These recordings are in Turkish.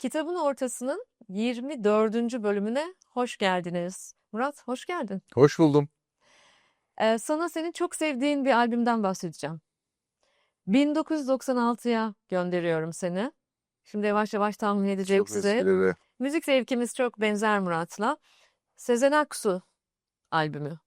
Kitabın Ortası'nın 24. bölümüne hoş geldiniz. Murat, hoş geldin. Hoş buldum. Ee, sana senin çok sevdiğin bir albümden bahsedeceğim. 1996'ya gönderiyorum seni. Şimdi yavaş yavaş tahmin Çok edeceksiniz. eskileri. Müzik zevkimiz çok benzer Murat'la. Sezen Aksu albümü.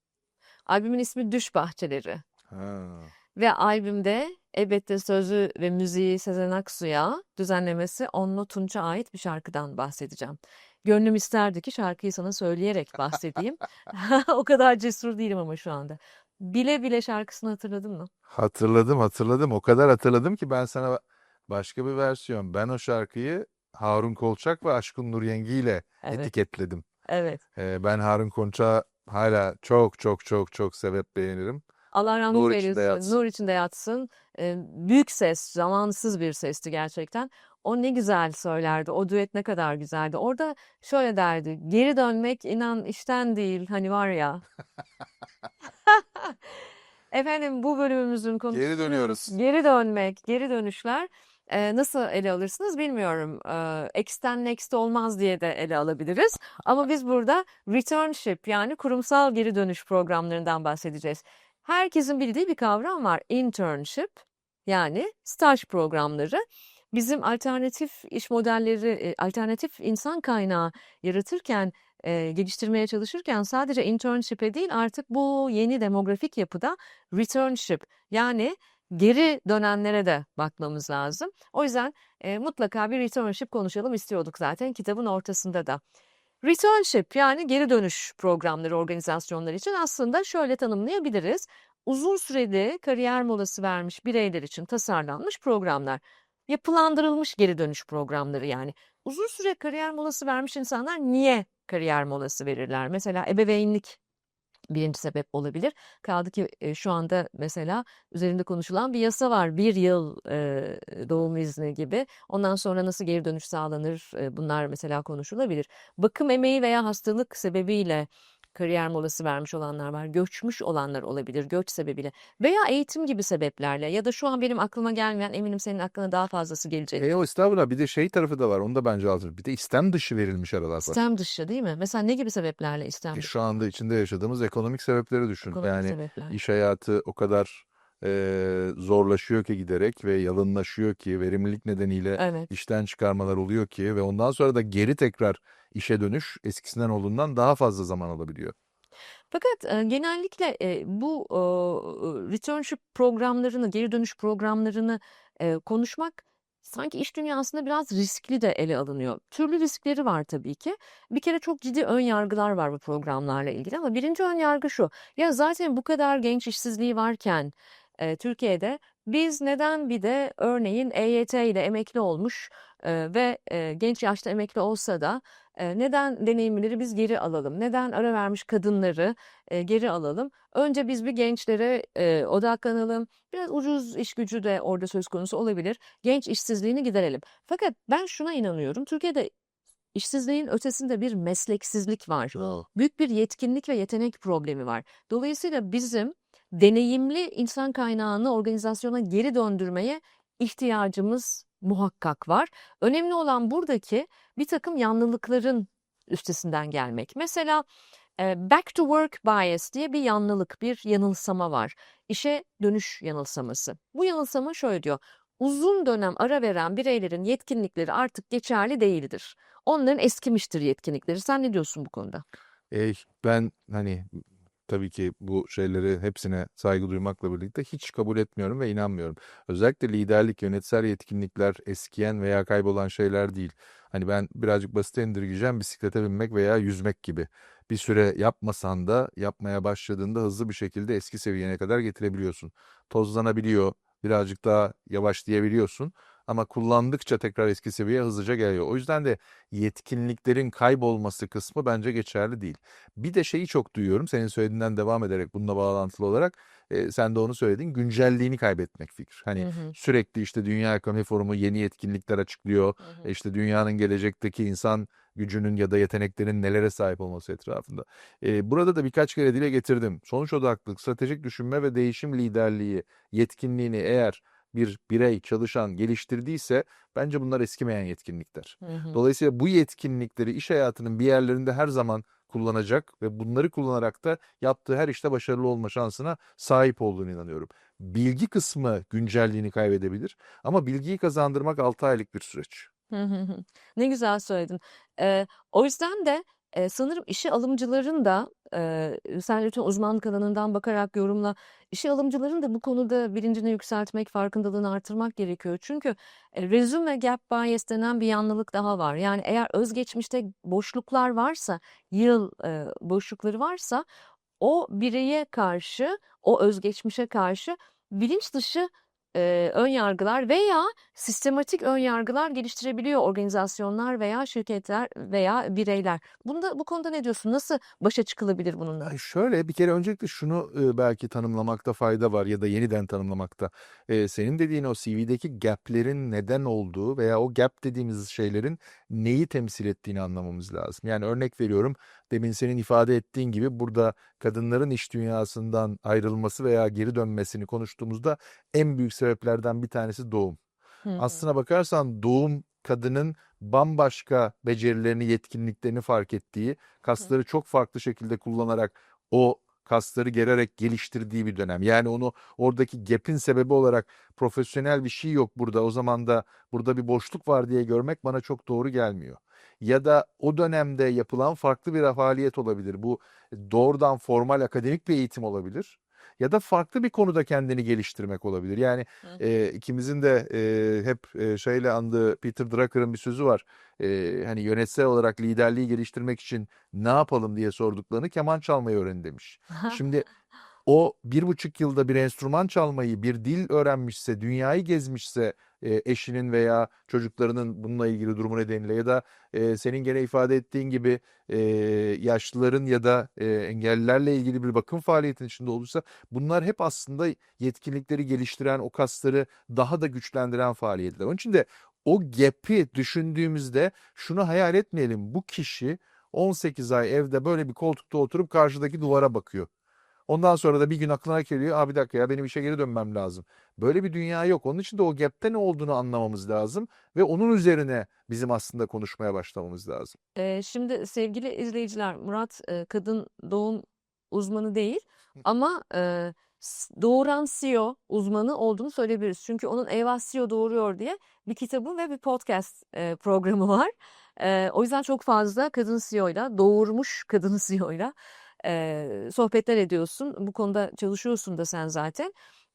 Albümün ismi Düş Bahçeleri. Ha. Ve albümde elbette sözü ve müziği Sezen Aksu'ya, düzenlemesi Onno Tunç'a ait bir şarkıdan bahsedeceğim. Gönlüm isterdi ki şarkıyı sana söyleyerek bahsedeyim. O kadar cesur değilim ama şu anda. Bile bile şarkısını hatırladın mı? Hatırladım hatırladım. O kadar hatırladım ki ben sana başka bir versiyon. Ben o şarkıyı Harun Kolçak ve Aşkın Nur Yengi ile Evet, etiketledim. evet. Ee, ben Harun Kolçak'ı hala çok çok çok çok sevip beğenirim. Allah rahmet Nur içinde eylesin, yatsın. nur içinde yatsın. Ee, büyük ses, zamansız bir sesti gerçekten. O ne güzel söylerdi, o düet ne kadar güzeldi. Orada şöyle derdi, geri dönmek inan işten değil, hani var ya. Efendim bu bölümümüzün konusu Geri dönüyoruz. geri dönmek, geri dönüşler. Ee, nasıl ele alırsınız bilmiyorum. Ee, X'ten next olmaz diye de ele alabiliriz. Ama biz burada returnship yani kurumsal geri dönüş programlarından bahsedeceğiz. Herkesin bildiği bir kavram var. Internship yani staj programları. Bizim alternatif iş modelleri, e, alternatif insan kaynağı yaratırken, e, geliştirmeye çalışırken sadece internship'e değil artık bu yeni demografik yapıda returnship yani geri dönenlere de bakmamız lazım. O yüzden e, mutlaka bir returnship konuşalım istiyorduk zaten kitabın ortasında da. Returnship yani geri dönüş programları organizasyonlar için aslında şöyle tanımlayabiliriz. Uzun süreli kariyer molası vermiş bireyler için tasarlanmış programlar. Yapılandırılmış geri dönüş programları yani. Uzun süre kariyer molası vermiş insanlar niye kariyer molası verirler? Mesela ebeveynlik birinci sebep olabilir. Kaldı ki e, şu anda mesela üzerinde konuşulan bir yasa var. Bir yıl e, doğum izni gibi. Ondan sonra nasıl geri dönüş sağlanır? E, bunlar mesela konuşulabilir. Bakım emeği veya hastalık sebebiyle kariyer molası vermiş olanlar var. Göçmüş olanlar olabilir göç sebebiyle veya eğitim gibi sebeplerle ya da şu an benim aklıma gelmeyen eminim senin aklına daha fazlası gelecek. E o estağfurullah bir de şey tarafı da var. Onu da bence altın. Bir de istem dışı verilmiş aralar var. İstem dışı değil mi? Mesela ne gibi sebeplerle istem E, dışı? şu anda içinde yaşadığımız ekonomik sebepleri düşün. Ekonomik Yani sebepler. iş hayatı o kadar e, zorlaşıyor ki giderek ve yalınlaşıyor ki verimlilik nedeniyle Evet. işten çıkarmalar oluyor ki ve ondan sonra da geri tekrar işe dönüş eskisinden olduğundan daha fazla zaman alabiliyor. Fakat e, genellikle e, bu e, returnship programlarını, geri dönüş programlarını e, konuşmak sanki iş dünyasında biraz riskli de ele alınıyor. Türlü riskleri var tabii ki. Bir kere çok ciddi ön yargılar var bu programlarla ilgili ama birinci ön yargı şu. Ya zaten bu kadar genç işsizliği varken e, Türkiye'de biz neden bir de örneğin EYT ile emekli olmuş e, ve e, genç yaşta emekli olsa da e, neden deneyimleri biz geri alalım? Neden ara vermiş kadınları e, geri alalım? Önce biz bir gençlere e, odaklanalım. Biraz ucuz iş gücü de orada söz konusu olabilir. Genç işsizliğini giderelim. Fakat ben şuna inanıyorum. Türkiye'de işsizliğin ötesinde bir mesleksizlik var. Büyük bir yetkinlik ve yetenek problemi var. Dolayısıyla bizim deneyimli insan kaynağını organizasyona geri döndürmeye ihtiyacımız muhakkak var. Önemli olan buradaki bir takım yanlılıkların üstesinden gelmek. Mesela back to work bias diye bir yanlılık, bir yanılsama var. İşe dönüş yanılsaması. Bu yanılsama şöyle diyor. Uzun dönem ara veren bireylerin yetkinlikleri artık geçerli değildir. Onların eskimiştir yetkinlikleri. Sen ne diyorsun bu konuda? E, ben hani tabii ki bu şeyleri hepsine saygı duymakla birlikte hiç kabul etmiyorum ve inanmıyorum. Özellikle liderlik, yönetsel yetkinlikler eskiyen veya kaybolan şeyler değil. Hani ben birazcık basit indirgeyeceğim bisiklete binmek veya yüzmek gibi. Bir süre yapmasan da yapmaya başladığında hızlı bir şekilde eski seviyene kadar getirebiliyorsun. Tozlanabiliyor, birazcık daha yavaşlayabiliyorsun. Ama kullandıkça tekrar eski seviyeye hızlıca geliyor. O yüzden de yetkinliklerin kaybolması kısmı bence geçerli değil. Bir de şeyi çok duyuyorum senin söylediğinden devam ederek bununla bağlantılı olarak e, sen de onu söyledin güncelliğini kaybetmek fikir. Hani Hı hı, sürekli işte Dünya Ekonomi Forumu yeni yetkinlikler açıklıyor. hı hı. E, işte dünyanın gelecekteki insan gücünün ya da yeteneklerin nelere sahip olması etrafında. E, burada da birkaç kere dile getirdim. Sonuç odaklı, stratejik düşünme ve değişim liderliği, yetkinliğini eğer bir birey, çalışan geliştirdiyse bence bunlar eskimeyen yetkinlikler. Hı hı. Dolayısıyla bu yetkinlikleri iş hayatının bir yerlerinde her zaman kullanacak ve bunları kullanarak da yaptığı her işte başarılı olma şansına sahip olduğunu inanıyorum. Bilgi kısmı güncelliğini kaybedebilir ama bilgiyi kazandırmak 6 aylık bir süreç. Hı hı hı. Ne güzel söyledin. Eee, o yüzden de eee, sanırım işe alımcıların da eee, sen lütfen uzmanlık alanından bakarak yorumla. İşe alımcıların da bu konuda bilincini yükseltmek, farkındalığını artırmak gerekiyor. Çünkü e, resume gap bias denen bir yanlılık daha var. Yani eğer özgeçmişte boşluklar varsa, yıl eee, boşlukları varsa o bireye karşı, o özgeçmişe karşı bilinç dışı eee, ön yargılar veya sistematik ön yargılar geliştirebiliyor organizasyonlar veya şirketler veya bireyler. Bunda bu konuda ne diyorsun? Nasıl başa çıkılabilir bununla? Ay şöyle bir kere öncelikle şunu e, belki tanımlamakta fayda var ya da yeniden tanımlamakta. E, senin dediğin o CV'deki gap'lerin neden olduğu veya o gap dediğimiz şeylerin neyi temsil ettiğini anlamamız lazım. Yani örnek veriyorum demin senin ifade ettiğin gibi burada kadınların iş dünyasından ayrılması veya geri dönmesini konuştuğumuzda en büyük sebeplerden bir tanesi doğum. Hı hı. Aslına bakarsan doğum kadının bambaşka becerilerini, yetkinliklerini fark ettiği, kasları çok farklı şekilde kullanarak o kasları gererek geliştirdiği bir dönem. Yani onu oradaki gap'in sebebi olarak profesyonel bir şey yok burada. O zaman da burada bir boşluk var diye görmek bana çok doğru gelmiyor. Ya da o dönemde yapılan farklı bir faaliyet olabilir. Bu doğrudan formal akademik bir eğitim olabilir. Ya da farklı bir konuda kendini geliştirmek olabilir. Yani Hı e, ikimizin de e, hep e, şeyle andığı Peter Drucker'ın bir sözü var. E, hani yönetsel olarak liderliği geliştirmek için ne yapalım diye sorduklarını keman çalmayı öğren demiş. Şimdi o bir buçuk yılda bir enstrüman çalmayı, bir dil öğrenmişse, dünyayı gezmişse e, eşinin veya çocuklarının bununla ilgili durumu nedeniyle ya da e, senin gene ifade ettiğin gibi e, yaşlıların ya da e, engellilerle ilgili bir bakım faaliyetin içinde olursa bunlar hep aslında yetkinlikleri geliştiren, o kasları daha da güçlendiren faaliyetler. Onun için de o gap'i düşündüğümüzde şunu hayal etmeyelim. Bu kişi 18 ay evde böyle bir koltukta oturup karşıdaki duvara bakıyor. Ondan sonra da bir gün aklına geliyor. Abi bir dakika ya benim işe geri dönmem lazım. Böyle bir dünya yok. Onun için de o gap'te ne olduğunu anlamamız lazım ve onun üzerine bizim aslında konuşmaya başlamamız lazım. Eee, şimdi sevgili izleyiciler, Murat kadın doğum uzmanı değil ama s- doğuran CEO uzmanı olduğunu söyleyebiliriz. Çünkü onun Eyvah CEO Doğuruyor diye bir kitabı ve bir podcast eee, programı var. Eee, o yüzden çok fazla kadın CEO'yla, doğurmuş kadın CEO'yla eee, sohbetler ediyorsun. Bu konuda çalışıyorsun da sen zaten.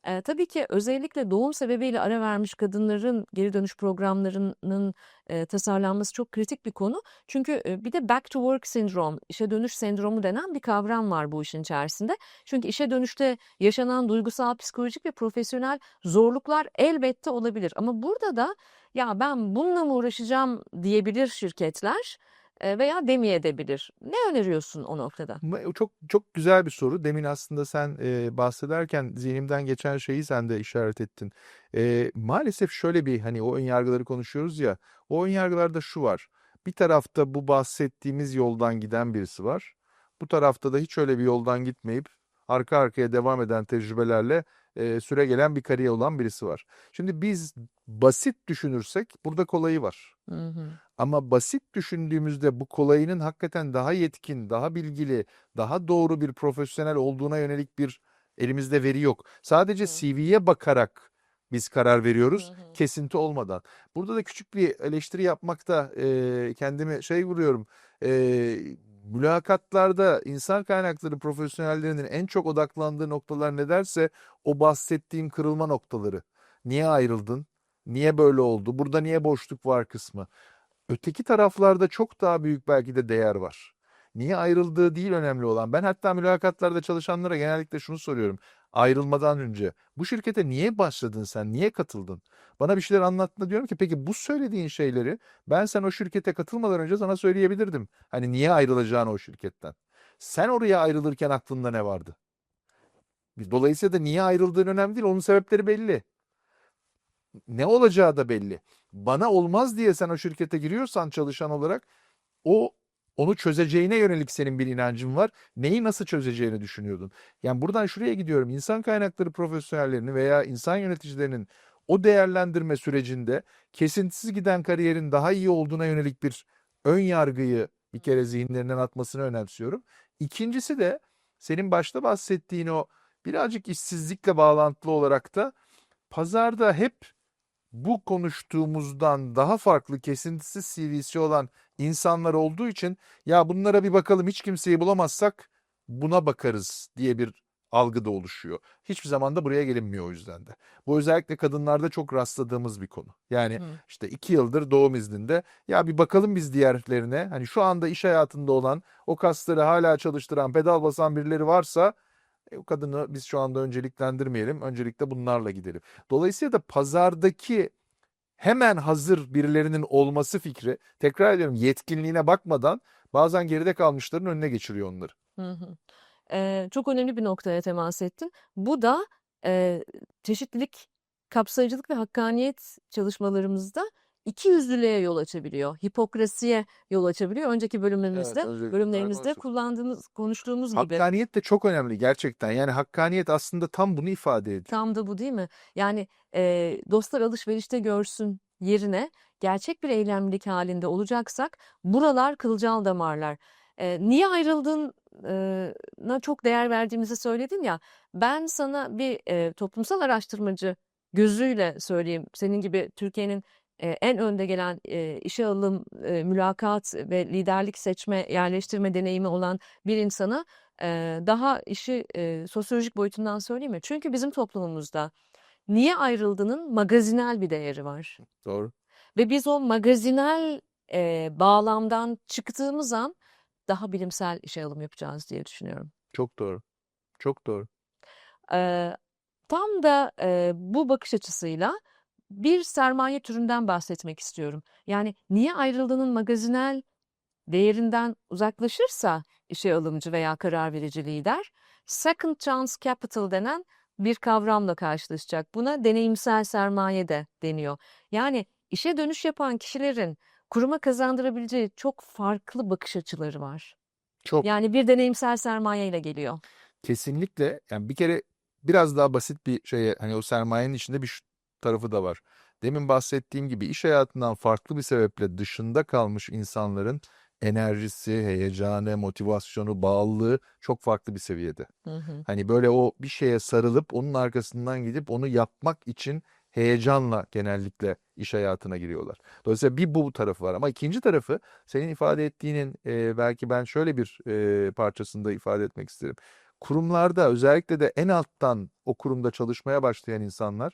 Eee, tabii ki özellikle doğum sebebiyle ara vermiş kadınların geri dönüş programlarının eee, tasarlanması çok kritik bir konu. Çünkü e, bir de back to work sendrom, işe dönüş sendromu denen bir kavram var bu işin içerisinde. Çünkü işe dönüşte yaşanan duygusal, psikolojik ve profesyonel zorluklar elbette olabilir. Ama burada da ya ben bununla mı uğraşacağım diyebilir şirketler e, veya demeyebilir. Ne öneriyorsun o noktada? Çok çok güzel bir soru. Demin aslında sen e, bahsederken zihnimden geçen şeyi sen de işaret ettin. E, maalesef şöyle bir hani o ön yargıları konuşuyoruz ya. O ön yargılarda şu var. Bir tarafta bu bahsettiğimiz yoldan giden birisi var. Bu tarafta da hiç öyle bir yoldan gitmeyip arka arkaya devam eden tecrübelerle e, süre gelen bir kariyer olan birisi var. Şimdi biz basit düşünürsek burada kolayı var. Hı hı. Ama basit düşündüğümüzde bu kolayının hakikaten daha yetkin, daha bilgili, daha doğru bir profesyonel olduğuna yönelik bir elimizde veri yok. Sadece. CV'ye bakarak biz karar veriyoruz, Hı hı. kesinti olmadan. Burada da küçük bir eleştiri yapmakta e, kendimi şey vuruyorum. E, mülakatlarda insan kaynakları profesyonellerinin en çok odaklandığı noktalar ne derse o bahsettiğim kırılma noktaları. Niye ayrıldın? Niye böyle oldu? Burada niye boşluk var kısmı. Öteki taraflarda çok daha büyük belki de değer var. Niye ayrıldığı değil önemli olan. Ben hatta mülakatlarda çalışanlara genellikle şunu soruyorum. Ayrılmadan önce bu şirkete niye başladın sen? Niye katıldın? Bana bir şeyler anlattığında diyorum ki peki bu söylediğin şeyleri ben sen o şirkete katılmadan önce sana söyleyebilirdim. Hani niye ayrılacağını o şirketten. Sen oraya ayrılırken aklında ne vardı? Dolayısıyla da niye ayrıldığın önemli değil. Onun sebepleri belli. Ne olacağı da belli. Bana olmaz diye sen o şirkete giriyorsan çalışan olarak o onu çözeceğine yönelik senin bir inancın var. Neyi nasıl çözeceğini düşünüyordun. Yani buradan şuraya gidiyorum. İnsan kaynakları profesyonellerini veya insan yöneticilerinin o değerlendirme sürecinde kesintisiz giden kariyerin daha iyi olduğuna yönelik bir ön yargıyı bir kere zihinlerinden atmasını önemsiyorum. İkincisi de senin başta bahsettiğin o birazcık işsizlikle bağlantılı olarak da pazarda hep bu konuştuğumuzdan daha farklı kesintisiz CV'si olan insanlar olduğu için ya bunlara bir bakalım hiç kimseyi bulamazsak buna bakarız diye bir algı da oluşuyor. Hiçbir zaman da buraya gelinmiyor o yüzden de. Bu özellikle kadınlarda çok rastladığımız bir konu. Yani Hı. işte iki yıldır doğum izninde ya bir bakalım biz diğerlerine hani şu anda iş hayatında olan o kasları hala çalıştıran pedal basan birileri varsa e, o kadını biz şu anda önceliklendirmeyelim. Öncelikle bunlarla gidelim. Dolayısıyla da pazardaki hemen hazır birilerinin olması fikri tekrar ediyorum yetkinliğine bakmadan bazen geride kalmışların önüne geçiriyor onları. Hı hı. Eee, çok önemli bir noktaya temas ettin. Bu da eee, çeşitlilik, kapsayıcılık ve hakkaniyet çalışmalarımızda ikiyüzlülüğe yol açabiliyor. Hipokrasiye yol açabiliyor. Önceki bölümlerimizde, öncelikle bölümlerimizde konuştuk. kullandığımız, konuştuğumuz gibi. Hakkaniyet de çok önemli gerçekten. Yani hakkaniyet aslında tam bunu ifade ediyor. Tam da bu değil mi? Yani eee, dostlar alışverişte görsün yerine gerçek bir eylemlilik halinde olacaksak buralar kılcal damarlar. Eee, niye ayrıldığına çok değer verdiğimizi söyledin ya. Ben sana bir eee, toplumsal araştırmacı gözüyle söyleyeyim. Senin gibi Türkiye'nin en önde gelen işe alım, mülakat ve liderlik seçme, yerleştirme deneyimi olan bir insana daha işi sosyolojik boyutundan söyleyeyim mi? Çünkü bizim toplumumuzda niye ayrıldığının magazinel bir değeri var. Doğru. Ve biz o magazinel bağlamdan çıktığımız an daha bilimsel işe alım yapacağız diye düşünüyorum. Çok doğru. Çok doğru. Tam da bu bakış açısıyla bir sermaye türünden bahsetmek istiyorum. Yani niye ayrıldığının magazinel değerinden uzaklaşırsa işe alımcı veya karar verici lider, second chance capital denen bir kavramla karşılaşacak. Buna deneyimsel sermaye de deniyor. Yani işe dönüş yapan kişilerin kuruma kazandırabileceği çok farklı bakış açıları var. Çok. Yani bir deneyimsel sermaye ile geliyor. Kesinlikle yani bir kere biraz daha basit bir şeye hani o sermayenin içinde bir tarafı da var. Demin bahsettiğim gibi iş hayatından farklı bir sebeple dışında kalmış insanların enerjisi, heyecanı, motivasyonu, bağlılığı çok farklı bir seviyede. Hı hı. Hani böyle o bir şeye sarılıp onun arkasından gidip onu yapmak için heyecanla genellikle iş hayatına giriyorlar. Dolayısıyla bir bu tarafı var ama ikinci tarafı senin ifade ettiğinin e, belki ben şöyle bir e, parçasında ifade etmek isterim. Kurumlarda özellikle de en alttan o kurumda çalışmaya başlayan insanlar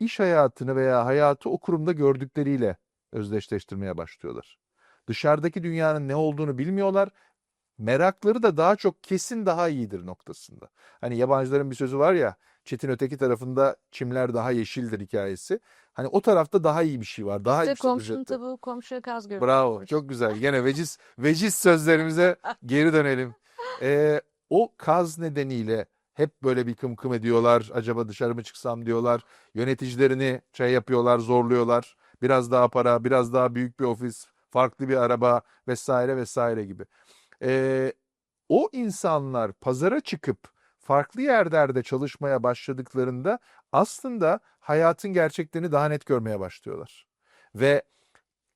iş hayatını veya hayatı o kurumda gördükleriyle özdeşleştirmeye başlıyorlar. Dışarıdaki dünyanın ne olduğunu bilmiyorlar. Merakları da daha çok kesin daha iyidir noktasında. Hani yabancıların bir sözü var ya, Çetin öteki tarafında çimler daha yeşildir hikayesi. Hani o tarafta daha iyi bir şey var. Daha İşte komşunun tavuğu komşuya kaz görür. Bravo, çok güzel. Gene veciz, veciz sözlerimize geri dönelim. Ee, o kaz nedeniyle hep böyle bir kımkım ediyorlar. Acaba dışarı mı çıksam diyorlar. Yöneticilerini şey yapıyorlar, zorluyorlar. Biraz daha para, biraz daha büyük bir ofis, farklı bir araba vesaire vesaire gibi. Ee, o insanlar pazara çıkıp farklı yerlerde çalışmaya başladıklarında aslında hayatın gerçeklerini daha net görmeye başlıyorlar. Ve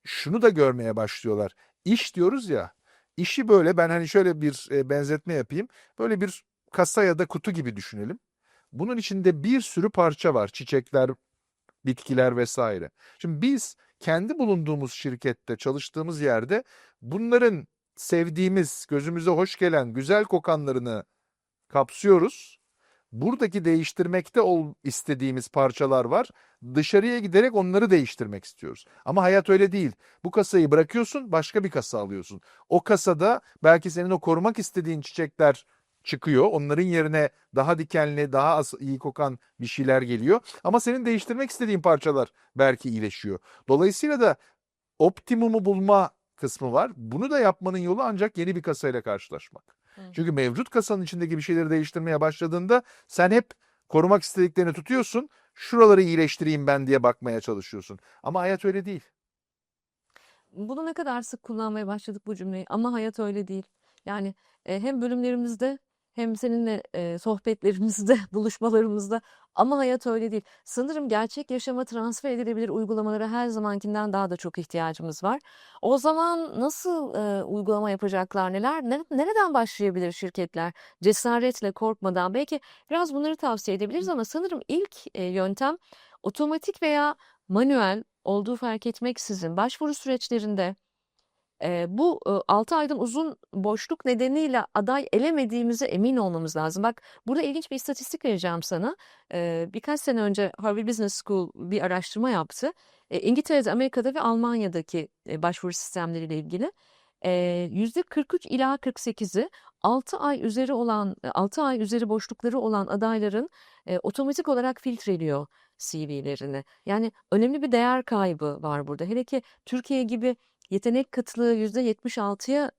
şunu da görmeye başlıyorlar. İş diyoruz ya, işi böyle ben hani şöyle bir e, benzetme yapayım. Böyle bir kasa ya da kutu gibi düşünelim. Bunun içinde bir sürü parça var. Çiçekler, bitkiler vesaire. Şimdi biz kendi bulunduğumuz şirkette, çalıştığımız yerde bunların sevdiğimiz, gözümüze hoş gelen, güzel kokanlarını kapsıyoruz. Buradaki değiştirmekte ol istediğimiz parçalar var. Dışarıya giderek onları değiştirmek istiyoruz. Ama hayat öyle değil. Bu kasayı bırakıyorsun, başka bir kasa alıyorsun. O kasada belki senin o korumak istediğin çiçekler çıkıyor. Onların yerine daha dikenli, daha az iyi kokan bir şeyler geliyor. Ama senin değiştirmek istediğin parçalar belki iyileşiyor. Dolayısıyla da optimumu bulma kısmı var. Bunu da yapmanın yolu ancak yeni bir kasayla karşılaşmak. Hı. Çünkü mevcut kasanın içindeki bir şeyleri değiştirmeye başladığında sen hep korumak istediklerini tutuyorsun. Şuraları iyileştireyim ben diye bakmaya çalışıyorsun. Ama hayat öyle değil. Bunu ne kadar sık kullanmaya başladık bu cümleyi ama hayat öyle değil. Yani e, hem bölümlerimizde hem seninle e, sohbetlerimizde, buluşmalarımızda Ama hayat öyle değil. Sanırım gerçek yaşama transfer edilebilir uygulamalara her zamankinden daha da çok ihtiyacımız var. O zaman nasıl e, uygulama yapacaklar, neler, ne- nereden başlayabilir şirketler? Cesaretle, korkmadan. Belki biraz bunları tavsiye edebiliriz ama sanırım ilk e, yöntem otomatik veya manuel olduğu fark etmeksizin başvuru süreçlerinde e, bu e, 6 aydan uzun boşluk nedeniyle aday elemediğimize emin olmamız lazım. Bak burada ilginç bir istatistik vereceğim sana. E, birkaç sene önce Harvard Business School bir araştırma yaptı. E, İngiltere'de, Amerika'da ve Almanya'daki e, başvuru sistemleriyle ilgili. E, %43 ila 48'i 6 ay üzeri olan 6 ay üzeri boşlukları olan adayların e, otomatik olarak filtreliyor CV'lerini. Yani önemli bir değer kaybı var burada. Hele ki Türkiye gibi yetenek kıtlığı %76'ya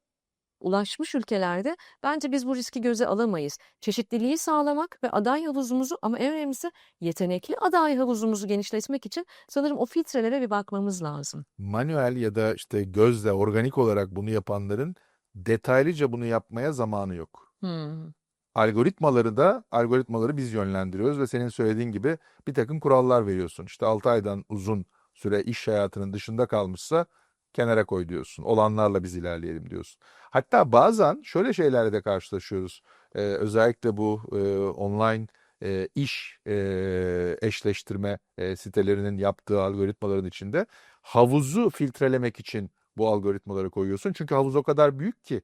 ulaşmış ülkelerde bence biz bu riski göze alamayız. Çeşitliliği sağlamak ve aday havuzumuzu ama en önemlisi yetenekli aday havuzumuzu genişletmek için sanırım o filtrelere bir bakmamız lazım. Manuel ya da işte gözle organik olarak bunu yapanların detaylıca bunu yapmaya zamanı yok. Hmm. Algoritmaları da algoritmaları biz yönlendiriyoruz ve senin söylediğin gibi bir takım kurallar veriyorsun. İşte 6 aydan uzun süre iş hayatının dışında kalmışsa kenara koy diyorsun. Olanlarla biz ilerleyelim diyorsun. Hatta bazen şöyle şeylerle de karşılaşıyoruz. Ee, özellikle bu e, online e, iş e, eşleştirme e, sitelerinin yaptığı algoritmaların içinde havuzu filtrelemek için bu algoritmaları koyuyorsun. Çünkü havuz o kadar büyük ki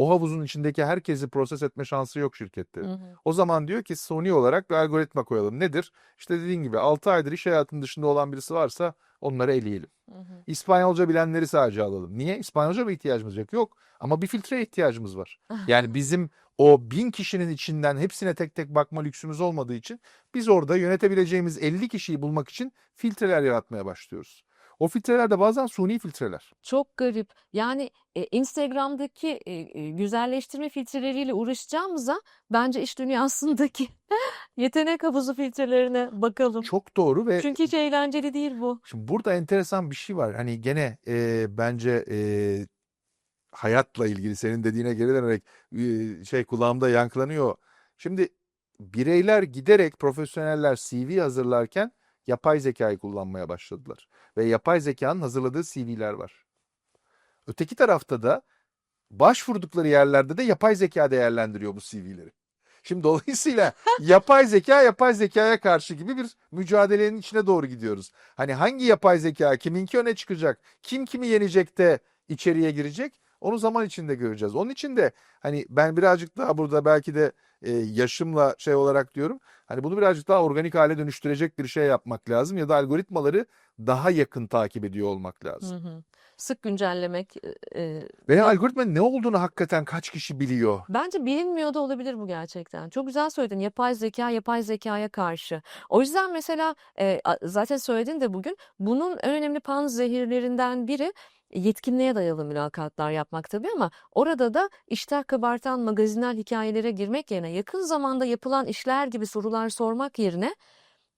o havuzun içindeki herkesi proses etme şansı yok şirkette. Hı hı. O zaman diyor ki suni olarak bir algoritma koyalım. Nedir? İşte dediğin gibi 6 aydır iş hayatının dışında olan birisi varsa onları eleyelim. Hı hı. İspanyolca bilenleri sadece alalım. Niye? İspanyolca mı ihtiyacımız yok? Yok. Ama bir filtreye ihtiyacımız var. Yani bizim o bin kişinin içinden hepsine tek tek bakma lüksümüz olmadığı için biz orada yönetebileceğimiz 50 kişiyi bulmak için filtreler yaratmaya başlıyoruz. O filtreler de bazen suni filtreler. Çok garip. Yani e, Instagram'daki e, e, güzelleştirme filtreleriyle uğraşacağımıza bence iş dünyasındaki yetenek havuzu filtrelerine bakalım. Çok doğru ve Çünkü hiç eğlenceli değil bu. Şimdi burada enteresan bir şey var. Hani gene e, bence e, hayatla ilgili senin dediğine geri dönerek e, şey kulağımda yankılanıyor. Şimdi bireyler giderek profesyoneller CV hazırlarken yapay zekayı kullanmaya başladılar. Ve yapay zekanın hazırladığı CV'ler var. Öteki tarafta da başvurdukları yerlerde de yapay zeka değerlendiriyor bu CV'leri. Şimdi dolayısıyla yapay zeka yapay zekaya karşı gibi bir mücadelenin içine doğru gidiyoruz. Hani hangi yapay zeka kiminki öne çıkacak, kim kimi yenecek de içeriye girecek onu zaman içinde göreceğiz. Onun için de hani ben birazcık daha burada belki de e, yaşımla şey olarak diyorum. Hani bunu birazcık daha organik hale dönüştürecek bir şey yapmak lazım ya da algoritmaları daha yakın takip ediyor olmak lazım. Hı hı. Sık güncellemek. e, Veya algoritmanın ne olduğunu hakikaten kaç kişi biliyor? Bence bilinmiyor da olabilir bu gerçekten. Çok güzel söyledin. Yapay zeka, yapay zekaya karşı. O yüzden mesela e, zaten söyledin de bugün bunun en önemli pan zehirlerinden biri yetkinliğe dayalı mülakatlar yapmak tabii ama orada da iştah kabartan magazinel hikayelere girmek yerine yakın zamanda yapılan işler gibi sorular sormak yerine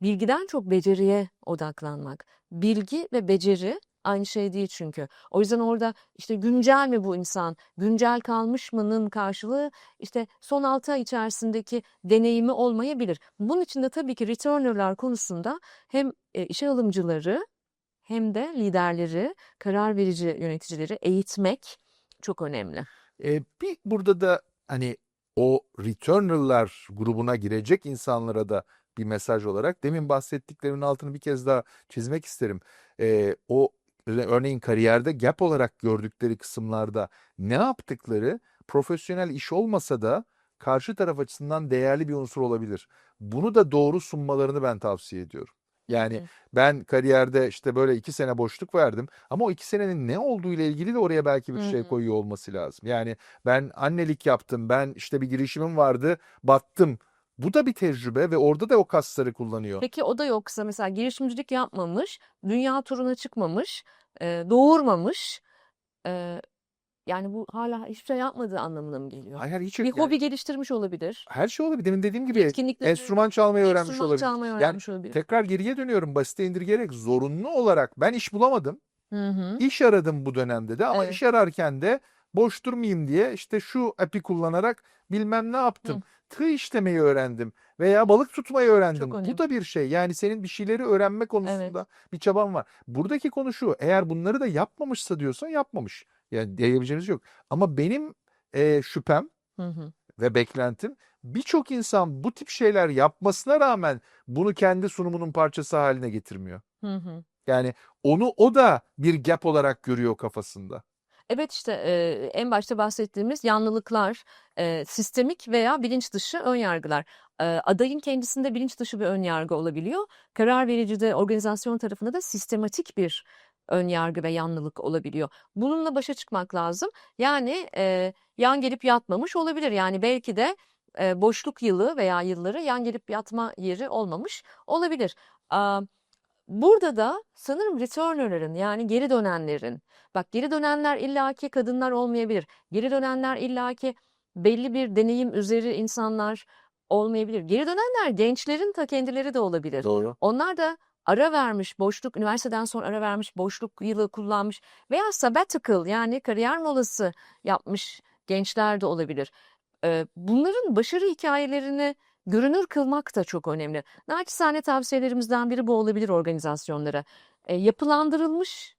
bilgiden çok beceriye odaklanmak. Bilgi ve beceri aynı şey değil çünkü. O yüzden orada işte güncel mi bu insan, güncel kalmış mı'nın karşılığı işte son 6 ay içerisindeki deneyimi olmayabilir. Bunun için de tabii ki returner'lar konusunda hem e, işe alımcıları hem de liderleri, karar verici yöneticileri eğitmek çok önemli. E, bir burada da hani o returner'lar grubuna girecek insanlara da bir mesaj olarak demin bahsettiklerimin altını bir kez daha çizmek isterim. E, o örneğin kariyerde gap olarak gördükleri kısımlarda ne yaptıkları profesyonel iş olmasa da karşı taraf açısından değerli bir unsur olabilir. Bunu da doğru sunmalarını ben tavsiye ediyorum. Yani Hı. ben kariyerde işte böyle iki sene boşluk verdim ama o iki senenin ne olduğu ile ilgili de oraya belki bir Hı şey koyuyor olması lazım. Yani ben annelik yaptım, ben işte bir girişimim vardı, battım. Bu da bir tecrübe ve orada da o kasları kullanıyor. Peki o da yoksa mesela girişimcilik yapmamış, dünya turuna çıkmamış, doğurmamış, yani bu hala hiçbir şey yapmadığı anlamına mı geliyor? Hayır hiç Bir yani hobi geliştirmiş olabilir. her şey olabilir. Demin dediğim gibi Yetkinlikleri, enstrüman çalmayı öğrenmiş enstrüman olabilir. çalmayı Yani öğrenmiş olabilir. tekrar geriye dönüyorum basite indirgeyerek zorunlu olarak ben iş bulamadım. Hı hı. İş aradım bu dönemde de ama Evet. iş ararken de boş durmayayım diye işte şu app'i kullanarak bilmem ne yaptım. tığ işlemeyi öğrendim veya balık tutmayı öğrendim. Çok önemli. Bu da bir şey. Yani senin bir şeyleri öğrenme konusunda bir çaban var. Buradaki konu şu. Eğer bunları da yapmamışsa diyorsan yapmamış. Yani diyebileceğimiz yok. Ama benim e, şüphem Hı hı. ve beklentim birçok insan bu tip şeyler yapmasına rağmen bunu kendi sunumunun parçası haline getirmiyor. Hı hı. Yani onu o da bir gap olarak görüyor kafasında. Evet işte e, en başta bahsettiğimiz yanlılıklar, e, sistemik veya bilinç dışı ön yargılar. E, adayın kendisinde bilinç dışı bir ön yargı olabiliyor. Karar vericide organizasyon tarafında da sistematik bir ön yargı ve yanlılık olabiliyor. Bununla başa çıkmak lazım. Yani e, yan gelip yatmamış olabilir. Yani belki de e, boşluk yılı veya yılları yan gelip yatma yeri olmamış olabilir. Aa, Burada da sanırım returner'ların yani geri dönenlerin, bak geri dönenler illaki kadınlar olmayabilir. Geri dönenler illaki belli bir deneyim üzeri insanlar olmayabilir. Geri dönenler gençlerin ta kendileri de olabilir. Doğru. Onlar da ara vermiş, boşluk, üniversiteden sonra ara vermiş, boşluk yılı kullanmış veya sabbatical yani kariyer molası yapmış gençler de olabilir. Bunların başarı hikayelerini görünür kılmak da çok önemli. Naçizane tavsiyelerimizden biri bu olabilir organizasyonlara. Yapılandırılmış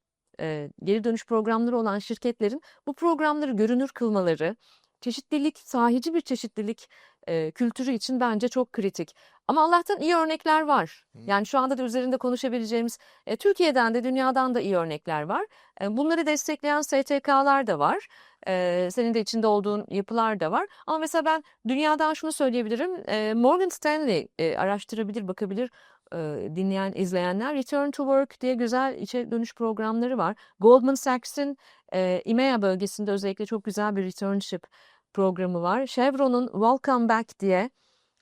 geri dönüş programları olan şirketlerin bu programları görünür kılmaları, çeşitlilik, sahici bir çeşitlilik e, kültürü için bence çok kritik. Ama Allah'tan iyi örnekler var. Yani şu anda da üzerinde konuşabileceğimiz e, Türkiye'den de dünyadan da iyi örnekler var. E, bunları destekleyen STK'lar da var. E, senin de içinde olduğun yapılar da var. Ama mesela ben dünyadan şunu söyleyebilirim. E, Morgan Stanley e, araştırabilir, bakabilir e, dinleyen, izleyenler. Return to Work diye güzel içe dönüş programları var. Goldman Sachs'in e, EMEA bölgesinde özellikle çok güzel bir returnship programı var. Chevron'un Welcome Back diye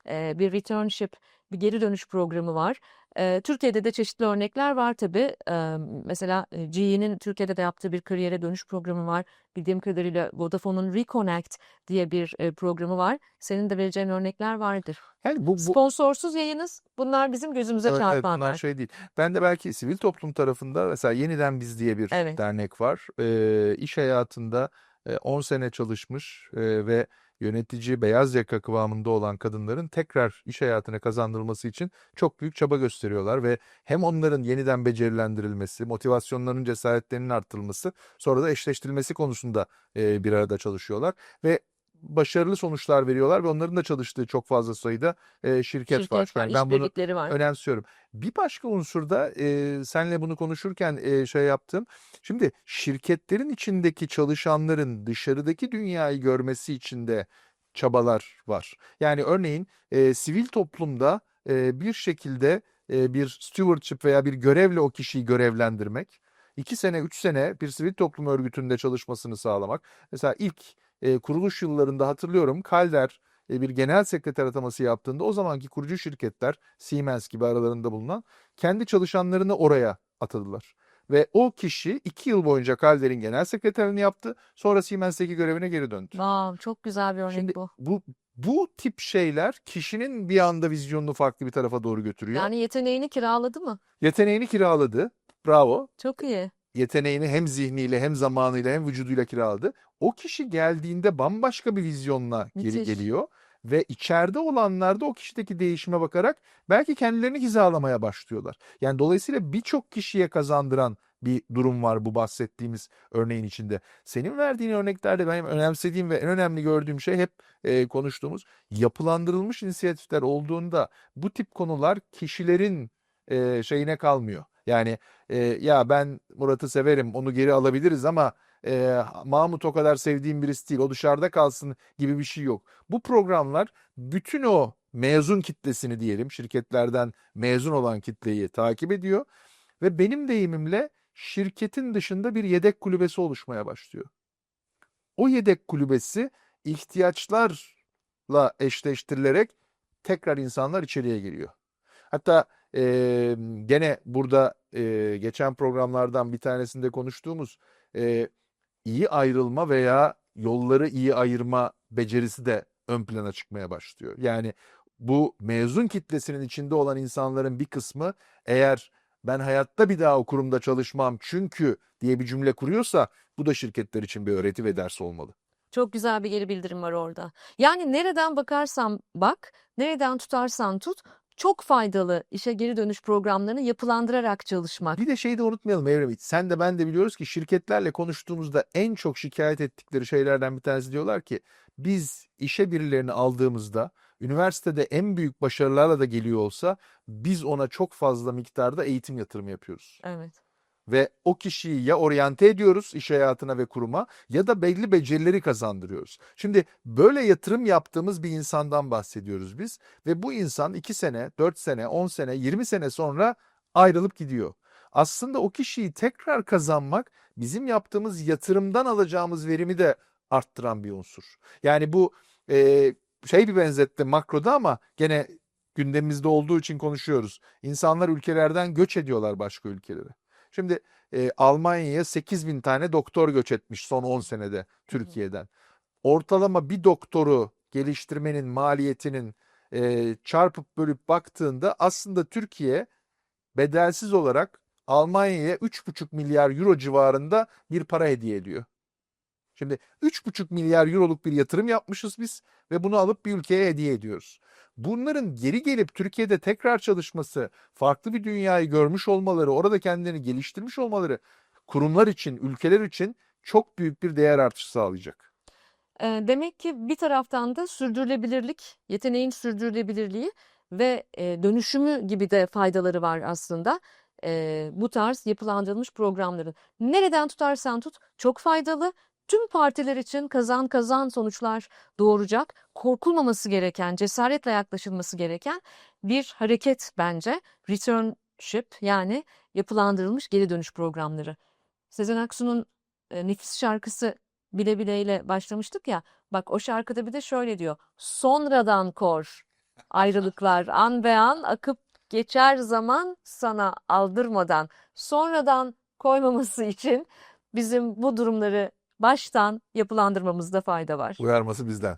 e, bir returnship, bir geri dönüş programı var. E, Türkiye'de de çeşitli örnekler var tabii. E, mesela e, GE'nin Türkiye'de de yaptığı bir kariyere dönüş programı var. Bildiğim kadarıyla Vodafone'un Reconnect diye bir e, programı var. Senin de vereceğin örnekler vardır. Yani bu, bu Sponsorsuz yayınız bunlar bizim gözümüze Evet, evet, bunlar çarpanlar. şey değil. Ben de belki sivil toplum tarafında mesela Yeniden Biz diye bir Evet. dernek var. Ee, iş hayatında e, 10 sene çalışmış ve yönetici beyaz yaka kıvamında olan kadınların tekrar iş hayatına kazandırılması için çok büyük çaba gösteriyorlar ve hem onların yeniden becerilendirilmesi, motivasyonlarının cesaretlerinin arttırılması, sonra da eşleştirilmesi konusunda bir arada çalışıyorlar ve başarılı sonuçlar veriyorlar ve onların da çalıştığı çok fazla sayıda e, şirket, Şirket var. Yani ben bunu var. önemsiyorum. Bir başka unsur da e, senle bunu konuşurken e, şey yaptım. Şimdi şirketlerin içindeki çalışanların dışarıdaki dünyayı görmesi için de çabalar var. Yani örneğin e, sivil toplumda e, bir şekilde e, bir stewardship veya bir görevle o kişiyi görevlendirmek, iki sene, üç sene bir sivil toplum örgütünde çalışmasını sağlamak. Mesela ilk e, kuruluş yıllarında hatırlıyorum Calder e, bir genel sekreter ataması yaptığında o zamanki kurucu şirketler Siemens gibi aralarında bulunan kendi çalışanlarını oraya atadılar. Ve o kişi iki yıl boyunca Calder'in genel sekreterini yaptı. Sonra Siemens'teki görevine geri döndü. Wow, çok güzel bir örnek Şimdi bu. bu bu tip şeyler kişinin bir anda vizyonunu farklı bir tarafa doğru götürüyor. Yani yeteneğini kiraladı mı? Yeteneğini kiraladı. Bravo. Çok iyi. Yeteneğini hem zihniyle hem zamanıyla hem vücuduyla kiraladı. O kişi geldiğinde bambaşka bir vizyonla geri Müthiş. geliyor ve içeride olanlar da o kişideki değişime bakarak belki kendilerini hizalamaya başlıyorlar. Yani dolayısıyla birçok kişiye kazandıran bir durum var bu bahsettiğimiz örneğin içinde. Senin verdiğin örneklerde benim önemsediğim ve en önemli gördüğüm şey hep e, konuştuğumuz yapılandırılmış inisiyatifler olduğunda bu tip konular kişilerin e, şeyine kalmıyor. Yani e, ya ben Murat'ı severim onu geri alabiliriz ama e, Mahmut o kadar sevdiğim birisi değil o dışarıda kalsın gibi bir şey yok. Bu programlar bütün o mezun kitlesini diyelim şirketlerden mezun olan kitleyi takip ediyor ve benim deyimimle şirketin dışında bir yedek kulübesi oluşmaya başlıyor. O yedek kulübesi ihtiyaçlarla eşleştirilerek tekrar insanlar içeriye giriyor. Hatta e, gene burada e, geçen programlardan bir tanesinde konuştuğumuz e, iyi ayrılma veya yolları iyi ayırma becerisi de ön plana çıkmaya başlıyor. Yani bu mezun kitlesinin içinde olan insanların bir kısmı eğer ben hayatta bir daha o kurumda çalışmam çünkü diye bir cümle kuruyorsa bu da şirketler için bir öğreti ve ders olmalı. Çok güzel bir geri bildirim var orada. Yani nereden bakarsan bak, nereden tutarsan tut, çok faydalı işe geri dönüş programlarını yapılandırarak çalışmak. Bir de şeyi de unutmayalım Evrim. Sen de ben de biliyoruz ki şirketlerle konuştuğumuzda en çok şikayet ettikleri şeylerden bir tanesi diyorlar ki biz işe birilerini aldığımızda üniversitede en büyük başarılarla da geliyor olsa biz ona çok fazla miktarda eğitim yatırımı yapıyoruz. Evet. Ve o kişiyi ya oryante ediyoruz iş hayatına ve kuruma ya da belli becerileri kazandırıyoruz. Şimdi böyle yatırım yaptığımız bir insandan bahsediyoruz biz ve bu insan 2 sene, 4 sene, 10 sene, 20 sene sonra ayrılıp gidiyor. Aslında o kişiyi tekrar kazanmak bizim yaptığımız yatırımdan alacağımız verimi de arttıran bir unsur. Yani bu e, şey bir benzetti makroda ama gene gündemimizde olduğu için konuşuyoruz. İnsanlar ülkelerden göç ediyorlar başka ülkelere. Şimdi e, Almanya'ya 8 bin tane doktor göç etmiş son 10 senede Türkiye'den. Ortalama bir doktoru geliştirmenin maliyetinin e, çarpıp bölüp baktığında aslında Türkiye bedelsiz olarak Almanya'ya 3,5 milyar euro civarında bir para hediye ediyor. Şimdi 3,5 milyar euroluk bir yatırım yapmışız biz ve bunu alıp bir ülkeye hediye ediyoruz. Bunların geri gelip Türkiye'de tekrar çalışması, farklı bir dünyayı görmüş olmaları, orada kendilerini geliştirmiş olmaları kurumlar için, ülkeler için çok büyük bir değer artışı sağlayacak. Ee, Demek ki bir taraftan da sürdürülebilirlik, yeteneğin sürdürülebilirliği ve e, dönüşümü gibi de faydaları var aslında. e, bu tarz yapılandırılmış programların. Nereden tutarsan tut çok faydalı. Tüm partiler için kazan kazan sonuçlar doğuracak, korkulmaması gereken, cesaretle yaklaşılması gereken bir hareket bence. Returnship yani yapılandırılmış geri dönüş programları. Sezen Aksu'nun e, nefis şarkısı Bile Bile'yle başlamıştık ya. Bak o şarkıda bir de şöyle diyor. Sonradan kor ayrılıklar an be an akıp geçer zaman sana aldırmadan. Sonradan koymaması için bizim bu durumları baştan yapılandırmamızda fayda var. Uyarması bizden.